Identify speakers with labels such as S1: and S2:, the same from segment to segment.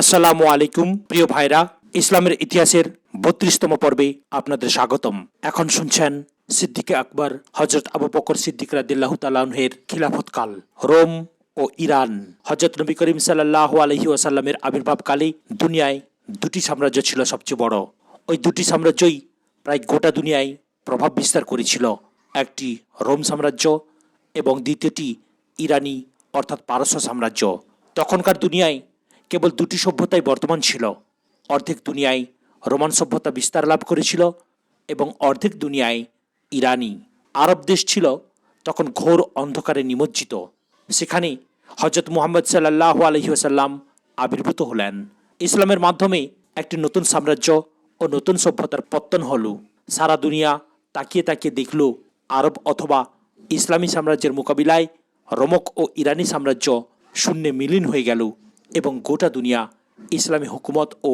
S1: আসসালামু আলাইকুম, প্রিয় ভাইরা। ইসলামের ইতিহাসের বত্রিশতম পর্বে আপনাদের স্বাগতম। এখন শুনছেন সিদ্দিকে আকবর হজরত আবু বকর সিদ্দিক রাদিল্লাহ তালাহের খিলাফতকাল রোম ও ইরান। হজরত নবী করিম সাল্লাহ আলহি ওয়াসাল্লামের আবির্ভাবকালে দুনিয়ায় দুটি সাম্রাজ্য ছিল সবচেয়ে বড়। ওই দুটি সাম্রাজ্যই প্রায় গোটা দুনিয়ায় প্রভাব বিস্তার করেছিল। একটি রোম সাম্রাজ্য এবং দ্বিতীয়টি ইরানি, অর্থাৎ পারস্য সাম্রাজ্য। তখনকার দুনিয়ায় কেবল দুটি সভ্যতাই বর্তমান ছিল। অর্ধেক দুনিয়ায় রোমান সভ্যতা বিস্তার লাভ করেছিল এবং অর্ধেক দুনিয়ায় ইরানি আরব দেশ ছিল তখন ঘোর অন্ধকারে নিমজ্জিত। সেখানে হজরত মুহাম্মদ সাল্লাহ আলহিহাসাল্লাম আবির্ভূত হলেন। ইসলামের মাধ্যমে একটি নতুন সাম্রাজ্য ও নতুন সভ্যতার পত্তন হল। সারা দুনিয়া তাকিয়ে তাকিয়ে দেখল আরব অথবা ইসলামী সাম্রাজ্যের মোকাবিলায় রমক ও ইরানি সাম্রাজ্য শূন্যে মিলিন হয়ে গেল। এবং গোটা দুনিয়া ইসলামী হুকুমত ও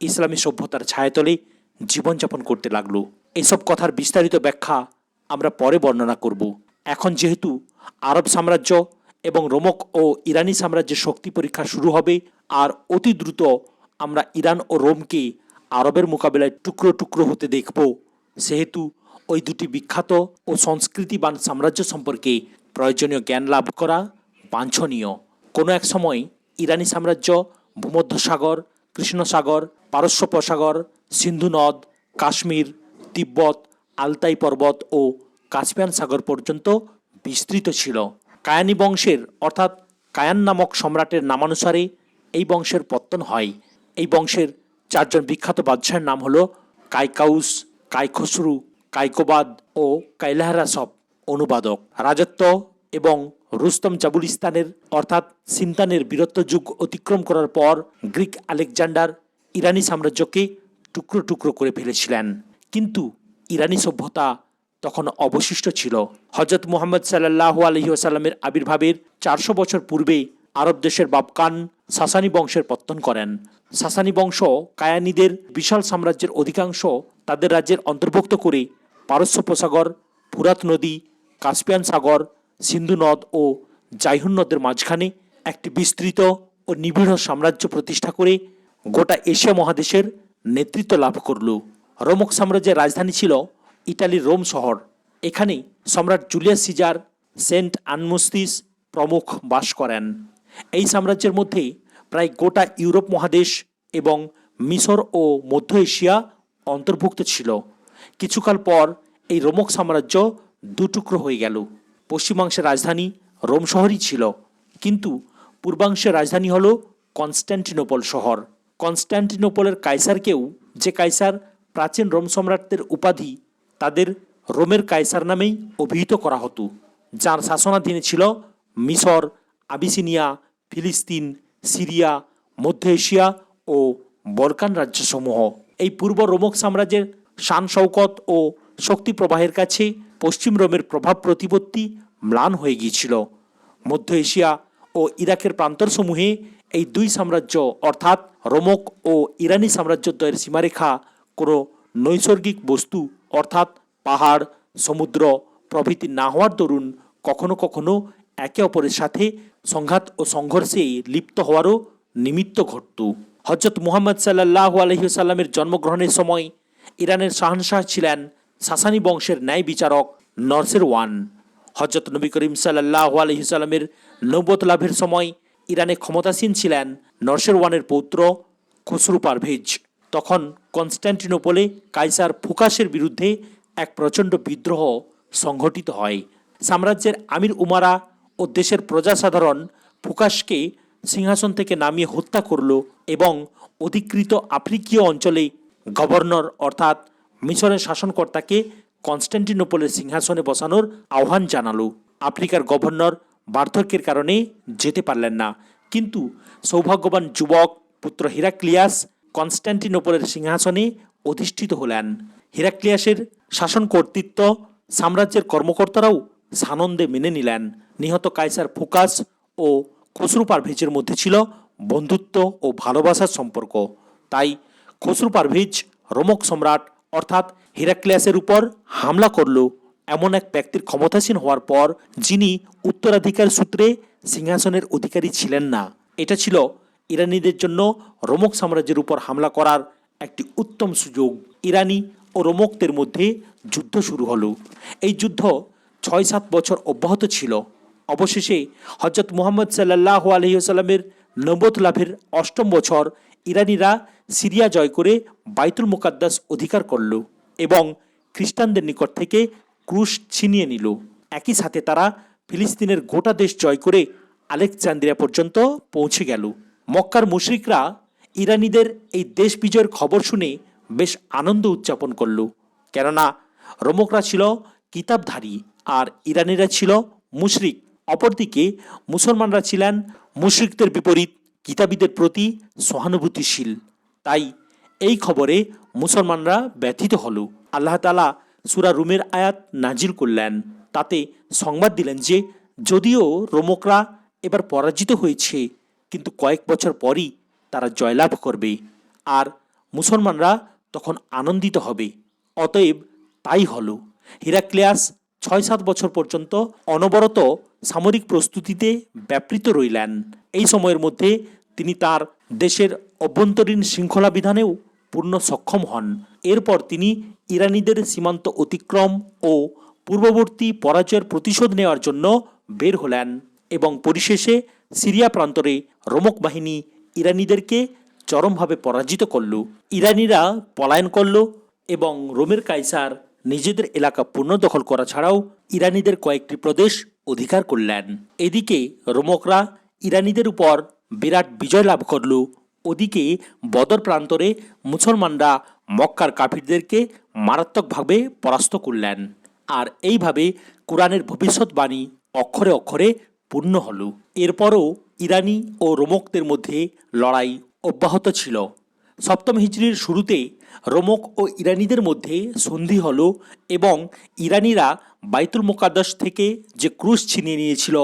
S1: ইসলামী সভ্যতার ছায়াতলে জীবনযাপন করতে লাগল। এসব কথার বিস্তারিত ব্যাখ্যা আমরা পরে বর্ণনা করব। এখন যেহেতু আরব সাম্রাজ্য এবং রোমক ও ইরানি সাম্রাজ্যের শক্তি পরীক্ষা শুরু হবে, আর অতি দ্রুত আমরা ইরান ও রোমকে আরবের মোকাবেলায় টুকরো টুকরো হতে দেখব, সেহেতু ওই দুটি বিখ্যাত ও সংস্কৃতিবান সাম্রাজ্য সম্পর্কে প্রয়োজনীয় জ্ঞান লাভ করা বাঞ্ছনীয়। কোনো এক সময় ইরানি সাম্রাজ্য ভূমধ্যসাগর কৃষ্ণসাগর পারস্য উপসাগর সিন্ধু নদ কাশ্মীর, তিব্বত, আলতাই পর্বত ও কাস্পিয়ান সাগর পর্যন্ত বিস্তৃত ছিল। কায়ানি বংশের, অর্থাৎ কায়ান নামক সম্রাটের নামানুসারে এই বংশের পত্তন হয়। এই বংশের চারজন বিখ্যাত বাদশাহের নাম হল কাইকাউস, কাইখসরু, কাইকোবাদ ও কাইলাহারাসব অনুবাদক। রাজত্ব এবং রুস্তম জাবুলিস্তানের, অর্থাৎ সিন্তানের বীরত্ব যুগ অতিক্রম করার পর গ্রিক আলেকজান্ডার ইরানি সাম্রাজ্যকে টুকরো টুকরো করে ফেলেছিলেন। কিন্তু ইরানি সভ্যতা তখন অবশিষ্ট ছিল। হজরত মুহাম্মদ সাল্লাহ আলহি আসাল্লামের আবির্ভাবের চারশো বছর পূর্বে আরব দেশের বাবকান সাসানি বংশের পত্তন করেন। সাসানি বংশ কায়ানিদের বিশাল সাম্রাজ্যের অধিকাংশ তাদের রাজ্যের অন্তর্ভুক্ত করে পারস্য উপসাগর ফুরাত নদী, কাস্পিয়ান সাগর সিন্ধু নদ ও জাইহুন নদের মাঝখানে একটি বিস্তৃত ও নিবিড় সাম্রাজ্য প্রতিষ্ঠা করে গোটা এশিয়া মহাদেশের নেতৃত্ব লাভ করল। রোমক সাম্রাজ্যের রাজধানী ছিল ইটালির রোম শহর। এখানে সম্রাট জুলিয়াস সিজার সেন্ট আনমুস্তিস প্রমুখ বাস করেন। এই সাম্রাজ্যের মধ্যে প্রায় গোটা ইউরোপ মহাদেশ এবং মিশর ও মধ্য এশিয়া অন্তর্ভুক্ত ছিল। কিছুকাল পর এই রোমক সাম্রাজ্য দুটুকরো হয়ে গেল। পশ্চিমাংশের রাজধানী রোম শহরই ছিল। কিন্তু পূর্বাংশের রাজধানী হল কনস্ট্যান্টিনোপল শহর। কনস্ট্যান্টিনোপলের কাইসারকেও যে কাইসার প্রাচীন রোম সম্রাটদের উপাধি, তাদের রোমের কাইসার নামেই অভিহিত করা হতো, যার শাসনাধীনে ছিল মিশর, আবিসিনিয়া, ফিলিস্তিন, সিরিয়া, মধ্য এশিয়া ও বলকান রাজ্যসমূহ। এই পূর্ব রোমক সাম্রাজ্যের শান শৌকত ও শক্তি প্রবাহের কাছে পশ্চিম রোমের প্রভাব প্রতিপত্তি ম্লান হয়ে গিয়েছিল। মধ্য এশিয়া ও ইরাকের প্রান্তরসমূহে এই দুই সাম্রাজ্য, অর্থাৎ রোমক ও ইরানি সাম্রাজ্যদ্বয়ের সীমারেখা কোনো নৈসর্গিক বস্তু, অর্থাৎ পাহাড়, সমুদ্র প্রভৃতি না হওয়ার দরুন কখনো কখনো একে অপরের সাথে সংঘাত ও সংঘর্ষে লিপ্ত হওয়ারও নিমিত্ত ঘটত। হজরত মুহাম্মদ সাল্লাহ আলহিসাল্লামের জন্মগ্রহণের সময় ইরানের শাহনশাহ ছিলেন সাসানি বংশের ন্যায় বিচারক নরসের ওয়ান। হজরত নবী করিম সাল্লাহ আলহিসাল্লামের নৌবত লাভের সময় ইরানে ক্ষমতাসীন ছিলেন নরসের ওয়ানের পৌত্র খসরু পারভেজ। তখন কনস্ট্যান্টিনোপলে কাইসার ফুকাসের বিরুদ্ধে এক প্রচণ্ড বিদ্রোহ সংঘটিত হয়। সাম্রাজ্যের আমির উমারা ও দেশের প্রজাসাধারণ ফুকাসকে সিংহাসন থেকে নামিয়ে হত্যা করল এবং অধিকৃত আফ্রিকীয় অঞ্চলে গভর্নর অর্থাৎ মিশরের শাসনকর্তাকে কনস্ট্যান্টিনোপলের সিংহাসনে বসানোর আহ্বান জানালো। আফ্রিকার গভর্নর বার্ধক্যের কারণে যেতে পারলেন না। কিন্তু সৌভাগ্যবান যুবক পুত্র হিরাক্লিয়াস কনস্ট্যান্টিনোপলের সিংহাসনে অধিষ্ঠিত হলেন। হিরাক্লিয়াসের শাসন কর্তৃত্ব সাম্রাজ্যের কর্মকর্তারাও সানন্দে মেনে নিলেন। নিহত কাইসার ফুকাস ও খসরু পারভেজের মধ্যে ছিল বন্ধুত্ব ও ভালোবাসার সম্পর্ক। তাই খসরু পারভেজ রোমক সম্রাট অর্থাৎ হিরাক্লিয়াসের উপর হামলা করল এমন এক ব্যক্তির ক্ষমতাসীন হওয়ার পর যিনি উত্তরাধিকার সূত্রে সিংহাসনের অধিকারী ছিলেন না। এটা ছিল ইরানিদের জন্য রোমক সাম্রাজ্যের উপর হামলা করার একটি উত্তম সুযোগ। ইরানি ও রোমকদের মধ্যে যুদ্ধ শুরু হলো। এই যুদ্ধ ছয় সাত বছর অব্যাহত ছিল। অবশেষে হজরত মুহাম্মদ সাল্লাহ আলহিসাল্লামের নবত লাভের অষ্টম বছর ইরানিরা সিরিয়া জয় করে বাইতুল মুকাদ্দাস অধিকার করল এবং খ্রিস্টানদের নিকট থেকে ক্রুশ ছিনিয়ে নিল। একই সাথে তারা ফিলিস্তিনের গোটা দেশ জয় করে আলেকজান্দ্রিয়া পর্যন্ত পৌঁছে গেল। মক্কার মুশরিকরা ইরানিদের এই দেশ বিজয়ের খবর শুনে বেশ আনন্দ উদযাপন করল। কেননা রোমকরা ছিল কিতাবধারী আর ইরানিরা ছিল মুশরিক। অপরদিকে মুসলমানরা ছিলেন মুশরিকদের বিপরীত কিতাবীদের প্রতি সহানুভূতিশীল। তাই এই খবরে মুসলমানরা ব্যথিত হল। আল্লাহ তালা সুরা রুমের আয়াত নাজিল করলেন। তাতে সংবাদ দিলেন যে, যদিও রোমকরা এবার পরাজিত হয়েছে, কিন্তু কয়েক বছর পরই তারা জয়লাভ করবে আর মুসলমানরা তখন আনন্দিত হবে। অতএব তাই হলো। হিরাক্লিয়াস ছয় সাত বছর পর্যন্ত অনবরত সামরিক প্রস্তুতিতে ব্যাপৃত রইলেন। এই সময়ের মধ্যে তিনি তার দেশের অভ্যন্তরীণ শৃঙ্খলা বিধানেও পূর্ণ সক্ষম হন। এরপর তিনি ইরানিদের সীমান্ত অতিক্রম ও পূর্ববর্তী পরাজয়ের প্রতিশোধ নেওয়ার জন্য বের হলেন এবং পরিশেষে সিরিয়া প্রান্তরে রোমক বাহিনী ইরানিদেরকে চরমভাবে পরাজিত করল। ইরানিরা পলায়ন করল এবং রোমের কাইসার নিজেদের এলাকা পুনর্দখল করা ছাড়াও ইরানিদের কয়েকটি প্রদেশ অধিকার করলেন। এদিকে রোমকরা ইরানিদের উপর বিরাট বিজয় লাভ করল। ওদিকে বদর প্রান্তরে মুসলমানরা মক্কার কাফিরদেরকে মারাত্মকভাবে পরাস্ত করলেন আর এইভাবে কোরআনের ভবিষ্যৎবাণী অক্ষরে অক্ষরে পূর্ণ হল। এরপরও ইরানি ও রোমকদের মধ্যে লড়াই অব্যাহত ছিল। সপ্তম হিজড়ির শুরুতে রোমক ও ইরানিদের মধ্যে সন্ধি হল এবং ইরানিরা বাইতুল মোকাদ্দাস থেকে যে ক্রুশ ছিনিয়ে নিয়েছিল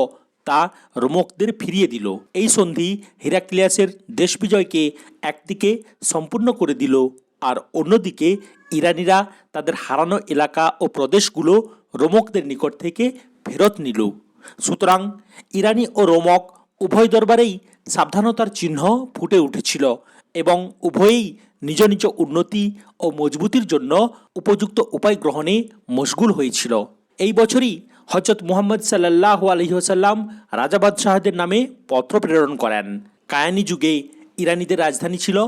S1: তা রোমকদের ফিরিয়ে দিল। এই সন্ধি হিরাক্লিয়াসের দেশ বিজয়কে একদিকে সম্পূর্ণ করে দিল আর অন্যদিকে ইরানিরা তাদের হারানো এলাকা ও প্রদেশগুলো রোমকদের নিকট থেকে ফেরত নিল। সুতরাং ইরানি ও রোমক উভয় দরবারেই সাবধানতার চিহ্ন ফুটে উঠেছিল এবং উভয়েই নিজ নিজ উন্নতি ও মজবুতির জন্য উপযুক্ত উপায় গ্রহণে মশগুল হয়েছিল। এই বছরই হজরত মুহাম্মদ সাল্লাহ আলহিহসাল্লাম রাজা বাদশাহদের নামে পত্র প্রেরণ করেন। কায়ানি যুগে ইরানিদের রাজধানী ছিল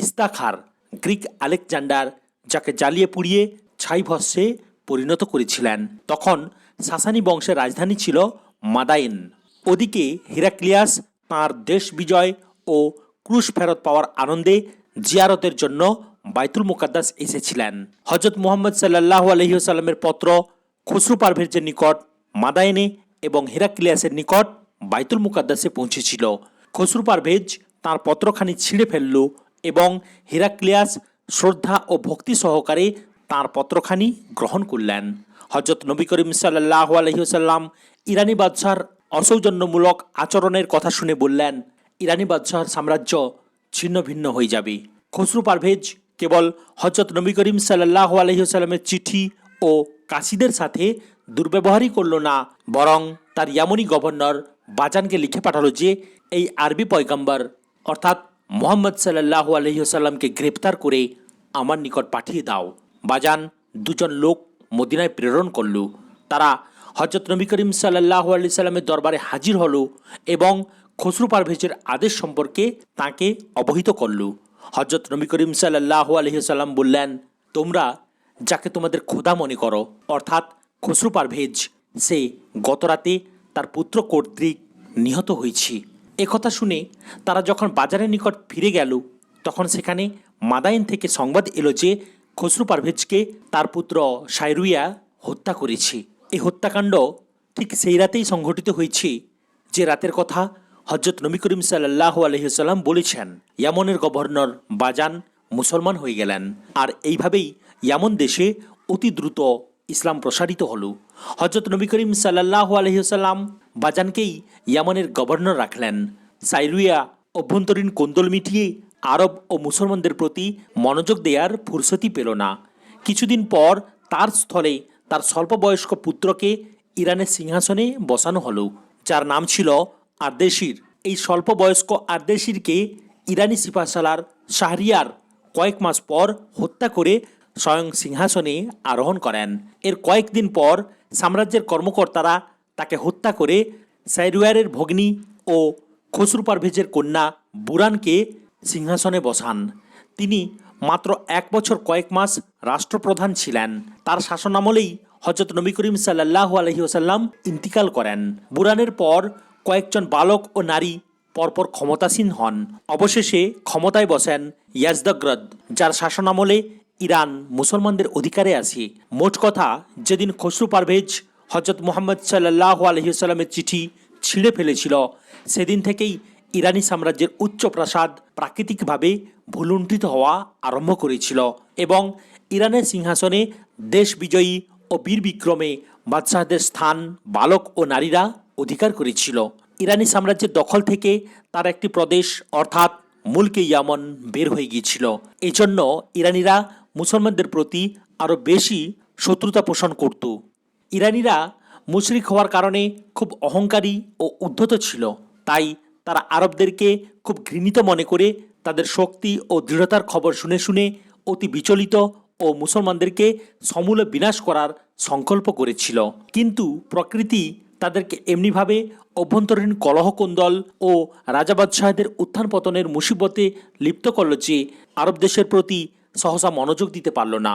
S1: ইস্তাখার, গ্রিক আলেকজান্ডার, যাকে জ্বালিয়ে পুড়িয়ে ছাই ভস্যে পরিণত করেছিলেন। তখন সাসানি বংশের রাজধানী ছিল মাদাইন। ওদিকে হিরাক্লিয়াস তাঁর দেশ বিজয় ও ক্রুশ ফেরত পাওয়ার আনন্দে জিয়ারতের জন্য বাইতুল মুকাদ্দাস এসেছিলেন। হজরত মুহাম্মদ সাল্লাহ আলহিউসাল্লামের পত্র খসরু পারভেজের নিকট মাদায়েনে এবং হেরাক্লিয়াসের নিকট বাইতুল মুকাদ্দাসে পৌঁছেছিল। খসরু পারভেজ তাঁর পত্রখানি ছিঁড়ে ফেলল এবং হেরাক্লিয়াস শ্রদ্ধা ও ভক্তি সহকারে তাঁর পত্রখানি গ্রহণ করলেন। হজরত নবী করিম সাল্লাহ আলহিউসাল্লাম ইরানি বাদশার অসৌজন্যমূলক আচরণের কথা শুনে বললেন, ইরানি বাদশাহর সাম্রাজ্য ছিন্ন ভিন্ন হয়ে যাবে। খসরু পারভেজ কেবল হজরত নবী করিম সাল্লাহ আলহিউসাল্লামের চিঠি ও কাশিদের সাথে দুর্ব্যবহারই করল না, বরং তার ইয়ামনি গভর্নর বাজানকে লিখে পাঠালো যে, এই আরবি পয়গাম্বর, অর্থাৎ মোহাম্মদ সাল্লাহ আলহিউসাল্লামকে গ্রেপ্তার করে আমার নিকট পাঠিয়ে দাও। বাজান দুজন লোক মদিনায় প্রেরণ করল। তারা হজরত নবী করিম সাল্লাহ আলি সাল্লামের দরবারে হাজির হলো এবং খসরু পারভেজের আদেশ সম্পর্কে তাকে অবহিত করল। হজরত নবী করিম সাল্লাহ আলহিসাল্লাম বললেন, তোমরা যাকে তোমাদের খোদা মনে করো, অর্থাৎ খসরু পারভেজ সে গতরাতে তার পুত্র কর্তৃক নিহত হয়েছে। একথা শুনে তারা যখন বাজারের নিকট ফিরে গেল, তখন সেখানে মাদাইন থেকে সংবাদ এলো যে খসরু পারভেজকে তার পুত্র সাইরুইয়া হত্যা করেছে। এই হত্যাকাণ্ড ঠিক সেই রাতেই সংঘটিত হয়েছে, যে রাতের কথা হজরত নবী করিম সাল্লাহ আলহিসাল্লাম বলেছেন। ইয়ামনের গভর্নর বাজান মুসলমান হয়ে গেলেন। আর এইভাবেই ইয়ামন দেশে অতি দ্রুত ইসলাম প্রসারিত হল। হজরত নবী করিম সাল্লাহ আলহিসাল্লাম বাজানকেই ইয়ামনের গভর্নর রাখলেন। সাইরুইয়া অভ্যন্তরীণ কোন্দল মিটিয়ে আরব ও মুসলমানদের প্রতি মনোযোগ দেওয়ার ফুরসতি পেল না। কিছুদিন পর তার স্থলে তার স্বল্পবয়স্ক পুত্রকে ইরানের সিংহাসনে বসানো হলো, যার নাম ছিল আর্দেশির। এই স্বল্প বয়স্ক আর্দেশিরকে ইরানি সিপাহসালার শাহরিয়ার কয়েক মাস পর হত্যা করে স্বয়ং সিংহাসনে আরোহণ করেন। এর কয়েকদিন পর সাম্রাজ্যের কর্মকর্তারা তাকে হত্যা করে সাইরুয়ারের ভগ্নী ও খসরু পারভেজের কন্যা বুরানকে সিংহাসনে বসান। তিনি মাত্র এক বছর কয়েক মাস রাষ্ট্রপ্রধান ছিলেন। তার শাসনামলেই হজরত নবী করিম সাল্লাহ আলহিউসাল্লাম ইন্তিকাল করেন। বুরানের পর কয়েকজন বালক ও নারী পরপর ক্ষমতাসীন হন। অবশেষে ক্ষমতায় বসেন ইয়াজদগ্রদ, যার শাসনামলে ইরান মুসলমানদের অধিকারে আসে মোট কথা, যেদিন খসরু পারভেজ হজরত মোহাম্মদ সাল্লাহ আলহিউসাল্লামের চিঠি ছিঁড়ে ফেলেছিল, সেদিন থেকেই ইরানি সাম্রাজ্যের উচ্চ প্রাসাদ প্রাকৃতিকভাবে ভুলুণ্ঠিত হওয়া আরম্ভ করেছিল এবং ইরানের সিংহাসনে দেশ বিজয়ী ও বীর বিক্রমে বাদশাহদের স্থান, বালক ও নারীরা অধিকার করেছিল। ইরানি সাম্রাজ্যের দখল থেকে তার একটি প্রদেশ অর্থাৎ মুলকে ইয়ামন বের হয়ে গিয়েছিল। এজন্য ইরানিরা মুসলমানদের প্রতি আরও বেশি শত্রুতা পোষণ করত। ইরানিরা মুশরিক হওয়ার কারণে খুব অহংকারী ও উদ্ধত ছিল। তাই তারা আরবদেরকে খুব ঘৃণিত মনে করে তাদের শক্তি ও দৃঢ়তার খবর শুনে শুনে অতি বিচলিত ও মুসলমানদেরকে সমূলে বিনাশ করার সংকল্প করেছিল। কিন্তু প্রকৃতি তাদেরকে এমনিভাবে অভ্যন্তরীণ কলহকুন্দল ও রাজা বাদশাহদের উত্থান পতনের মুসিবতে লিপ্ত করল যে, আরব দেশের প্রতি সহসা মনোযোগ দিতে পারল না।